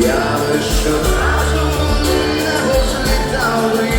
Я лише разом не розлітали.